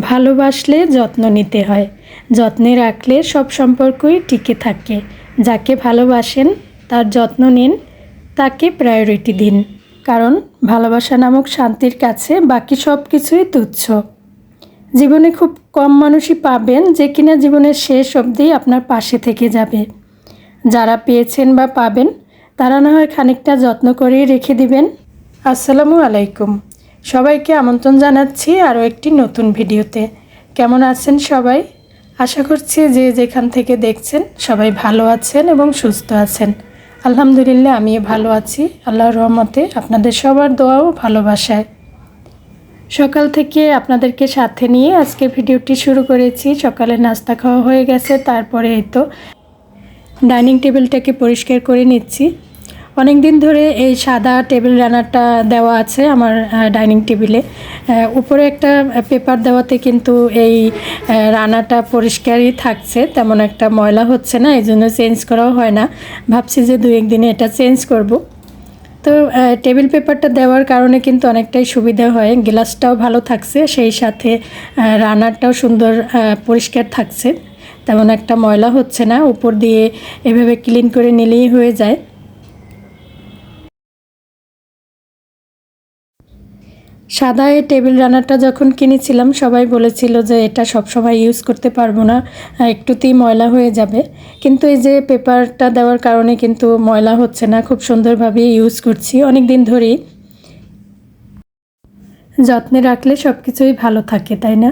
ভালোবাসলে যত্ন নিতে হয়। যত্নে রাখলে সব সম্পর্কই টিকে থাকে। যাকে ভালোবাসেন, তার যত্ন নিন, তাকে প্রায়োরিটি দিন। কারণ ভালোবাসা নামক শান্তির কাছে বাকি সব কিছুই তুচ্ছ। জীবনে খুব কম মানুষই পাবেন যে কিনা জীবনের শেষ অবধি আপনার পাশে থেকে যাবে। যারা পেয়েছেন বা পাবেন, তারা না হয় খানিকটা যত্ন করেই রেখে দিবেন। আসসালামু আলাইকুম। সবাইকে আমন্ত্রণ জানাচ্ছি আরও একটি নতুন ভিডিওতে। কেমন আছেন সবাই? আশা করছি যে যেখান থেকে দেখছেন সবাই ভালো আছেন এবং সুস্থ আছেন। আলহামদুলিল্লাহ, আমিও ভালো আছি। আল্লাহর রহমতে আপনাদের সবার দোয়াও ভালোবাসায়। সকাল থেকে আপনাদেরকে সাথে নিয়ে আজকে ভিডিওটি শুরু করেছি। সকালে নাস্তা খাওয়া হয়ে গেছে, তারপরে এই তো ডাইনিং টেবিলটাকে পরিষ্কার করে নিচ্ছি। অনেক দিন ধরে এই সাদা টেবিল রানারটা দেওয়া আছে আমার ডাইনিং টেবিলে। উপরে একটা পেপার দেওয়াতে কিন্তু এই রানাটা পরিষ্কারই থাকছে, তেমন একটা ময়লা হচ্ছে না, এই জন্য চেঞ্জ করাও হয় না। ভাবছি যে দু একদিনে এটা চেঞ্জ করব। তো টেবিল পেপারটা দেওয়ার কারণে কিন্তু অনেকটাই সুবিধা হয়, গ্লাসটাও ভালো থাকছে, সেই সাথে রানারটাও সুন্দর পরিষ্কার থাকছে, তেমন একটা ময়লা হচ্ছে না, উপর দিয়ে এভাবে ক্লিন করে নিলেই হয়ে যায়। সাদা এই টেবিল রানারটা যখন কিনেছিলাম, সবাই বলেছিল যে এটা সব সময় ইউজ করতে পারব না, একটুতেই ময়লা হয়ে যাবে। কিন্তু এই যে পেপারটা দেওয়ার কারণে কিন্তু ময়লা হচ্ছে না, খুব সুন্দরভাবে ইউজ করছি অনেক দিন ধরেই। যত্নে রাখলে সব কিছুই ভালো থাকে, তাই না?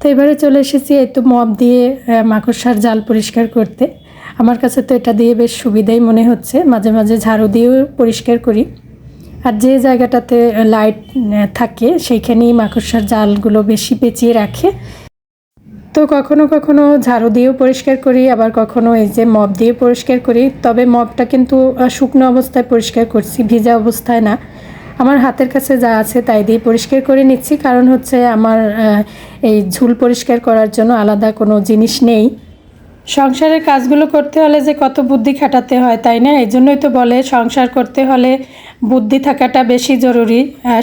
তো এবারে চলে এসেছি এই তো মপ দিয়ে মাকড়সার জাল পরিষ্কার করতে। আমার কাছে তো এটা দিয়ে বেশ সুবিধাই মনে হচ্ছে। মাঝে মাঝে ঝাড়ু দিয়েও পরিষ্কার করি। আর যে জায়গাটাতে লাইট থাকে, সেইখানেই মাকড়সার জালগুলো বেশি পেঁচিয়ে রাখে। তো কখনো কখনো ঝাড়ু দিয়েও পরিষ্কার করি, আবার কখনো এই যে মপ দিয়ে পরিষ্কার করি। তবে মপটা কিন্তু শুকনো অবস্থায় পরিষ্কার করছি, ভিজা অবস্থায় না। আমার হাতের কাছে যা আছে তাই দিয়ে পরিষ্কার করে নিচ্ছি। কারণ হচ্ছে আমার এই ঝুল পরিষ্কার করার জন্য আলাদা কোনো জিনিস নেই। সংসারের কাজগুলো করতে হলে যে কত বুদ্ধি খাটাতে হয়, তাই না? এই জন্যই তো বলে সংসার করতে হলে বুদ্ধি থাকাটা বেশি জরুরি।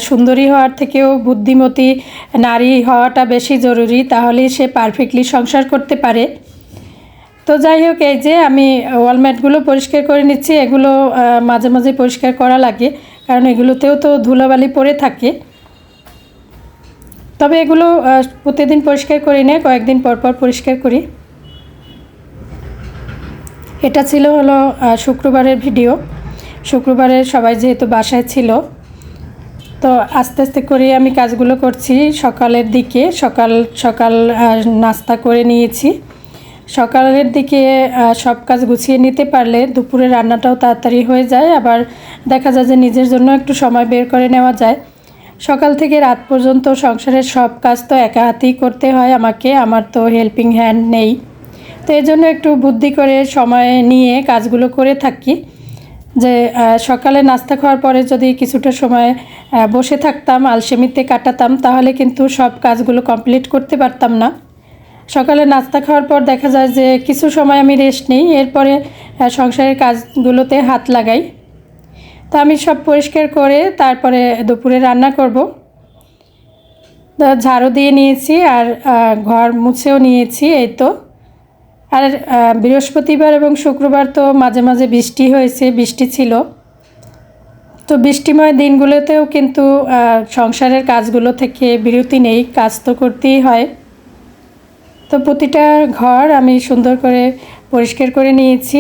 সুন্দরী হওয়ার থেকেও বুদ্ধিমতী নারী হওয়াটা বেশি জরুরি, তাহলেই সে পারফেক্টলি সংসার করতে পারে। তো যাই হোক, এই যে আমি ওয়ালম্যাটগুলো পরিষ্কার করে নিচ্ছি, এগুলো মাঝে মাঝে পরিষ্কার করা লাগে, কারণ এগুলোতেও তো ধুলোবালি পড়ে থাকে। তবে এগুলো প্রতিদিন পরিষ্কার করি না, কয়েকদিন পর পর পরিষ্কার করি। এটা ছিল হলো শুক্রবারের ভিডিও। শুক্রবারে সবাই যেহেতু বাসায় ছিল, তো আস্তে আস্তে করে আমি কাজগুলো করছি সকালের দিকে। সকাল সকাল নাস্তা করে নিয়েছি। সকালের দিকে সব কাজ গুছিয়ে নিতে পারলে দুপুরে রান্নাটাও তাড়াতাড়ি হয়ে যায়। আবার দেখা যায় যে নিজের জন্য একটু সময় বের করে নেওয়া যায়। সকাল থেকে রাত পর্যন্ত সংসারের সব কাজ তো একা হাতেই করতে হয় আমাকে। আমার তো হেল্পিং হ্যান্ড নেই। তো এই জন্য একটু বুদ্ধি করে সময় নিয়ে কাজগুলো করে থাকি। যে সকালে নাস্তা খাওয়ার পরে যদি কিছুটা সময় বসে থাকতাম, আলসেমিতে কাটাতাম, তাহলে কিন্তু সব কাজগুলো কমপ্লিট করতে পারতাম না। সকালে নাস্তা খাওয়ার পর দেখা যায় যে, কিছু সময় আমি রেস্ট নিই, এরপরে সংসারের কাজগুলোতে হাত লাগাই। তো আমি সব পরিষ্কার করে তারপরে দুপুরে রান্না করব। ঝাড়ু দিয়ে নিয়েছি আর ঘর মুছেও নিয়েছি, এই তো। আর বৃহস্পতিবার এবং শুক্রবার তো মাঝে মাঝে বৃষ্টি হয়েছে, বৃষ্টি ছিল। তো বৃষ্টিময় দিনগুলোতেও কিন্তু সংসারের কাজগুলো থেকে বিরতি নেই, কাজ তো করতেই হয়। তো প্রতিটা ঘর আমি সুন্দর করে পরিষ্কার করে নিয়েছি।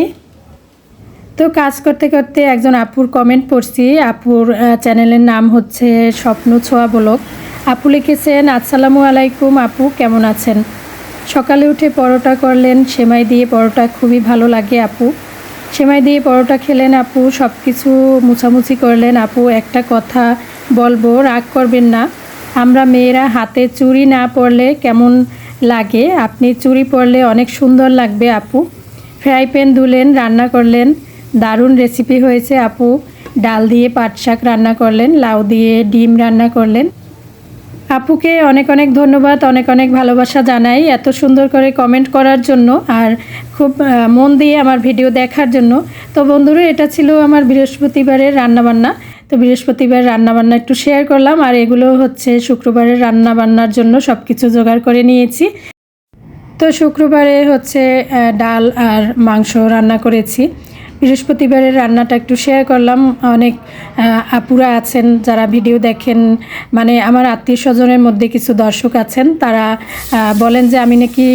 তো কাজ করতে করতে একজন আপুর কমেন্ট পড়ছি। আপুর চ্যানেলের নাম হচ্ছে স্বপ্ন ছোঁয়া বলক আপু লিখেছেন, আসসালামু আলাইকুম আপু, কেমন আছেন? সকালে উঠে পরোটা করলেন। সেমাই দিয়ে পরোটা খুবই ভালো লাগে আপু। সেমাই দিয়ে পরোটা খেলেন আপু সব কিছু মুছামুছি করলেন আপু। একটা কথা বলব, রাগ করবেন না। আমরা মেয়েরা হাতে চুড়ি না পরলে কেমন লাগে? আপনি চুড়ি পরলে অনেক সুন্দর লাগবে আপু। ফ্রাই প্যান ধুলেন, রান্না করলেন। দারুণ রেসিপি হয়েছে আপু। ডাল দিয়ে পাট শাক রান্না করলেন, লাউ দিয়ে ডিম রান্না করলেন। আপুকে অনেক অনেক ধন্যবাদ, অনেক অনেক ভালোবাসা জানাই এত সুন্দর করে কমেন্ট করার জন্য আর খুব মন দিয়ে আমার ভিডিও দেখার জন্য। তো বন্ধুরা, এটা ছিল আমার বৃহস্পতিবারের রান্নাবান্না। তো বৃহস্পতিবার রান্নাবান্না একটু শেয়ার করলাম আর এগুলো হচ্ছে শুক্রবারের রান্নাবান্নার জন্য সব কিছু জোগাড় করে নিয়েছি। তো শুক্রবারে হচ্ছে ডাল আর মাংস রান্না করেছি। বৃহস্পতিবারের রান্নাটা একটু শেয়ার করলাম। অনেক আপুরা আছেন, যারা ভিডিও দেখেন। মানে আমার আত্মীয় স্বজনের মধ্যে কিছু দর্শক আছেন, তারা বলেন যে আমি নাকি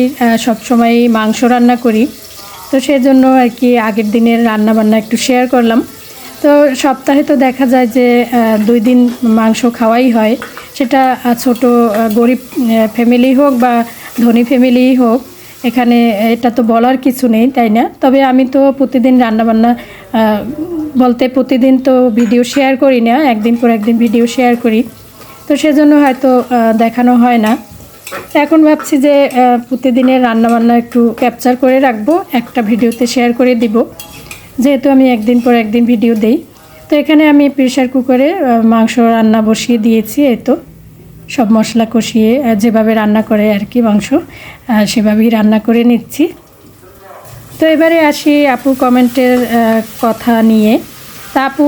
সবসময় মাংস রান্না করি। তো সেজন্য আর কি আগের দিনের রান্না বান্না একটু শেয়ার করলাম। তো সপ্তাহে তো দেখা যায় যে দুই দিন মাংস খাওয়াই হয়। সেটা ছোট গরিব ফ্যামিলি হোক বা ধনী ফ্যামিলি হোক এখানে এটা তো বলার কিছু নেই, তাই না? তবে আমি তো প্রতিদিন রান্নাবান্না বলতে প্রতিদিন তো ভিডিও শেয়ার করি না, একদিন পর একদিন ভিডিও শেয়ার করি। তো সেজন্য হয়তো দেখানো হয় না। এখন ভাবছি যে প্রতিদিনের রান্নাবান্না একটু ক্যাপচার করে রাখব, একটা ভিডিওতে শেয়ার করে দিব। যেহেতু আমি একদিন পর একদিন ভিডিও দেই। তো এখানে আমি প্রেশার কুকারে মাংস রান্না বসিয়ে দিয়েছি, এই তো। সব মশলা কষিয়ে যেভাবে রান্না করে আর কি মাংস সেভাবেই রান্না করে নিচ্ছি। তো এবারে আসি আপু কমেন্টের কথা নিয়ে। তা আপু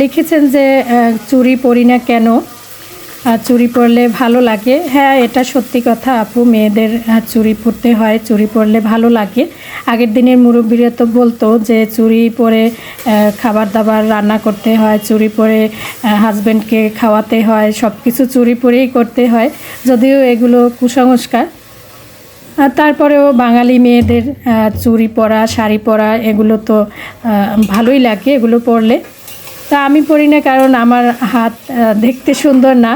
লিখেছেন যে চুরি পরি না কেন? চুড়ি পরলে ভালো লাগে। হ্যাঁ এটা সত্যি কথা আপু, মেয়েদের চুরি পরতে হয়, চুরি পরলে ভালো লাগে। আগের দিনের মুরব্বীরা তো বলতো যে চুরি পরে খাবার দাবার রান্না করতে হয়, চুরি পরে হাজব্যান্ডকে খাওয়াতে হয় সব কিছু চুরি পরেই করতে হয়। যদিও এগুলো কুসংস্কার। তারপরেও বাঙালি মেয়েদের চুড়ি পরা, শাড়ি পরা, এগুলো তো ভালোই লাগে এগুলো পরলে। তা আমি পরি না, কারণ আমার হাত দেখতে সুন্দর না।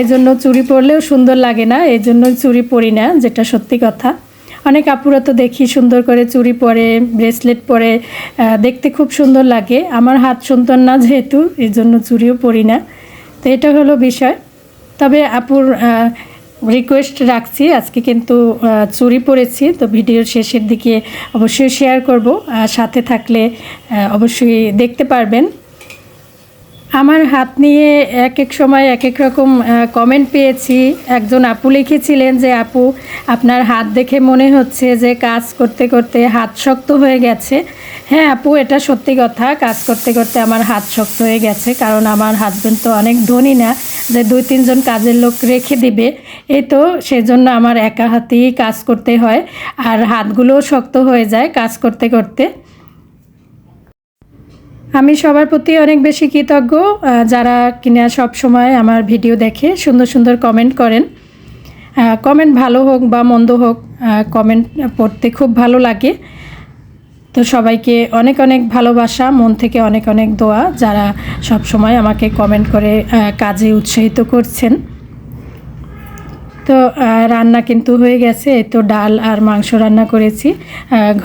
এজন্য চুড়ি পরলেও সুন্দর লাগে না এই জন্য চুড়ি পরি না, যেটা সত্যি কথা। অনেক আপুরা তো দেখি সুন্দর করে চুড়ি পরে ব্রেসলেট পরে দেখতে খুব সুন্দর লাগে। আমার হাত সুন্দর না যেহেতু এই জন্য চুড়িও পরি না। তো এটা হলো বিষয়। তবে আপুর রিকোয়েস্ট রাখছি, আজকে কিন্তু চুরি পড়েছি তো ভিডিওর শেষের দিকে অবশ্যই শেয়ার করব। সাথে থাকলে অবশ্যই দেখতে পারবেন। আমার হাত নিয়ে এক এক সময় এক এক রকম কমেন্ট পেয়েছি। একজন আপু লিখেছিলেন যে, আপু, আপনার হাত দেখে মনে হচ্ছে যে, কাজ করতে করতে হাত শক্ত হয়ে গেছে। হ্যাঁ আপু, এটা সত্যি কথা। কাজ করতে করতে আমার হাত শক্ত হয়ে গেছে, কারণ আমার হাজবেন্ড তো অনেক ধনী না, যে দুই, তিনজন কাজের লোক রেখে দিবে। এই তো সেজন্য আমার একা হাতেই কাজ করতে হয়, আর হাতগুলোও শক্ত হয়ে যায় কাজ করতে করতে। আমি সবার প্রতি অনেক বেশি কৃতজ্ঞ যারা কিনা সব সময় আমার ভিডিও দেখে সুন্দর সুন্দর কমেন্ট করেন। কমেন্ট ভালো হোক বা মন্দ হোক কমেন্ট পড়তে খুব ভালো লাগে। তো সবাইকে অনেক অনেক ভালোবাসা, মন থেকে অনেক অনেক দোয়া, যারা সব সময় আমাকে কমেন্ট করে কাজে উৎসাহিত করছেন। তো রান্না কিন্তু হয়ে গেছে। তো ডাল আর মাংস রান্না করেছি।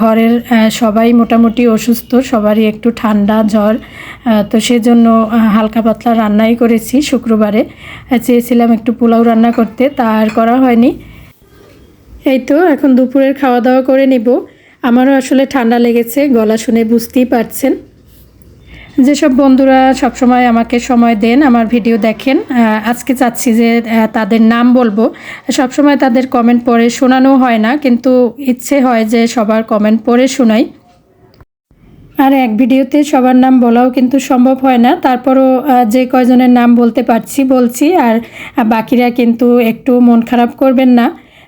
ঘরের সবাই মোটামুটি অসুস্থ, সবারই একটু ঠান্ডা, জ্বর। তো সেজন্য হালকা পাতলা রান্নাই করেছি শুক্রবারে। চেয়েছিলাম একটু পোলাও রান্না করতে, তা আর করা হয়নি। এই তো, এখন দুপুরের খাওয়া দাওয়া করে নিব। আমারও আসলে ঠান্ডা লেগেছে, গলা শুনে বুঝতেই পারছেন। যেসব বন্ধুরা সবসময় আমাকে সময় দেন, আমার ভিডিও দেখেন আজকে চাচ্ছি যে তাদের নাম বলব। সবসময় তাদের কমেন্ট পড়ে শোনানো হয় না, কিন্তু ইচ্ছে হয় যে সবার কমেন্ট পড়ে শোনাই। আর এক ভিডিওতে সবার নাম বলাও কিন্তু সম্ভব হয় না, তারপরও যে কয়জনের নাম বলতে পারছি, বলছি, আর বাকিরা কিন্তু একটু মন খারাপ করবেন না।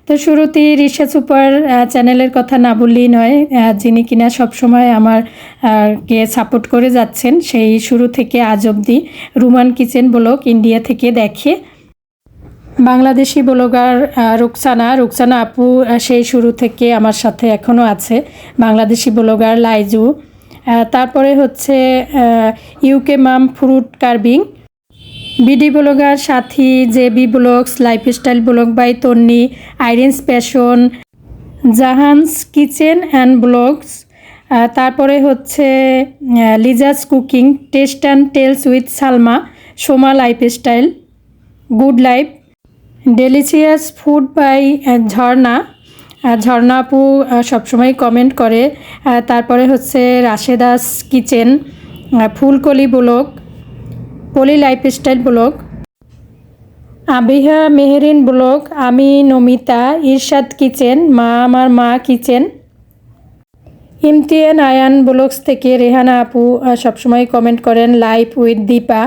তো শুরুতেই রিসা সুপার চ্যানেলের কথা না বললেই নয় যিনি কিনা সবসময় আমার কে সাপোর্ট করে যাচ্ছেন, সেই শুরু থেকে আজ অবধি রুমান কিচেন ব্লগ ইন্ডিয়া থেকে দেখে। বাংলাদেশি ব্লগার রুকসানা রুকসানা আপু সেই শুরু থেকে আমার সাথে এখনও আছে। বাংলাদেশি ব্লগার লাইজু তারপরে হচ্ছে UK mum fruit carving BD blogger Sathi, JB blogs, lifestyle blog by Tonni Irin's passion Jahan's kitchen and blogs. তারপরে হচ্ছে Liza's cooking, taste and tales with Salma, Soma lifestyle, good life, delicious food by Jharna. Jharna আপু সবসময় comment করে। তারপরে হচ্ছে Rasheda's kitchen Phulkoli blog. Poly lifestyle blog. Abiha Meherin blog, আমি নমিতা, ইরশাদ kitchen, মা আমার মা কিচেন। ইমতিয়ান আয়ান ব্লগস থেকে রেহানা আপু সবসময় কমেন্ট করেন live with Dipa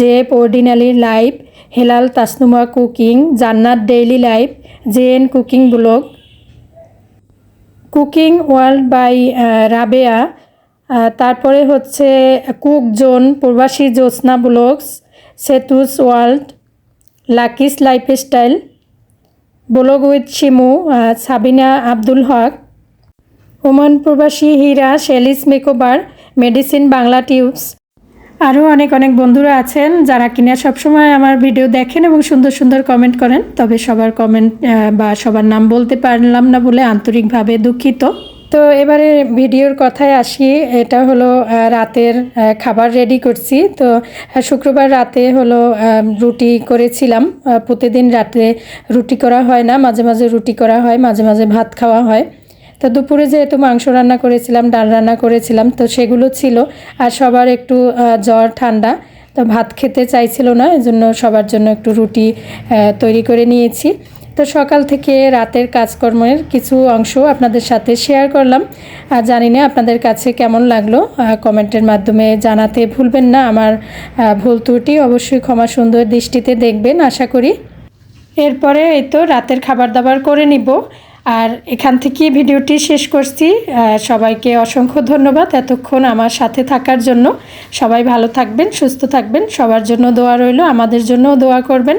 জেপ ordinarily live Helal Tasnuma cooking Jannat daily live J N cooking blog cooking world by Rabeya তারপরে হচ্ছে cook zone Probashi Jyotsna blogs, Setu's world, Lucky's lifestyle, blog with Shimu Sabina Abdul Haque, Oman Probashi Hira, Shelly's makeover, medicine Bangla tubes. আরও অনেক অনেক বন্ধুরা আছেন যারা কিনা সবসময় আমার ভিডিও দেখেন এবং সুন্দর সুন্দর কমেন্ট করেন, তবে সবার কমেন্ট বা সবার নাম বলতে পারলাম না বলে আন্তরিকভাবে দুঃখিত। তো এবারে ভিডিওর কথায় আসি। এটা হলো রাতের খাবার রেডি করছি। তো শুক্রবার রাতে হলো রুটি করেছিলাম। প্রতিদিন রাতে রুটি করা হয় না। মাঝে মাঝে রুটি করা হয়, মাঝে মাঝে ভাত খাওয়া হয়। তো দুপুরে যেহেতু মাংস রান্না করেছিলাম, ডাল রান্না করেছিলাম, তো সেগুলো ছিল। আর সবার একটু জ্বর, ঠান্ডা, তো ভাত খেতে চাইছিল না। এজন্য সবার জন্য একটু রুটি তৈরি করে নিয়েছি। তো সকাল থেকে রাতের কাজকর্মের কিছু অংশ আপনাদের সাথে শেয়ার করলাম। আর জানি না আপনাদের কাছে কেমন লাগল কমেন্টের মাধ্যমে জানাতে ভুলবেন না। আমার ভুল ত্রুটি অবশ্যই ক্ষমা সুন্দর দৃষ্টিতে দেখবেন, আশা করি। এরপরে এই তো রাতের খাবার দাবার করে নিব। আর এখান থেকে ভিডিওটি শেষ করছি। সবাইকে অসংখ্য ধন্যবাদ এতক্ষণ আমার সাথে থাকার জন্য। সবাই ভালো থাকবেন, সুস্থ থাকবেন। সবার জন্য দোয়া রইল, আমাদের জন্যও দোয়া করবেন।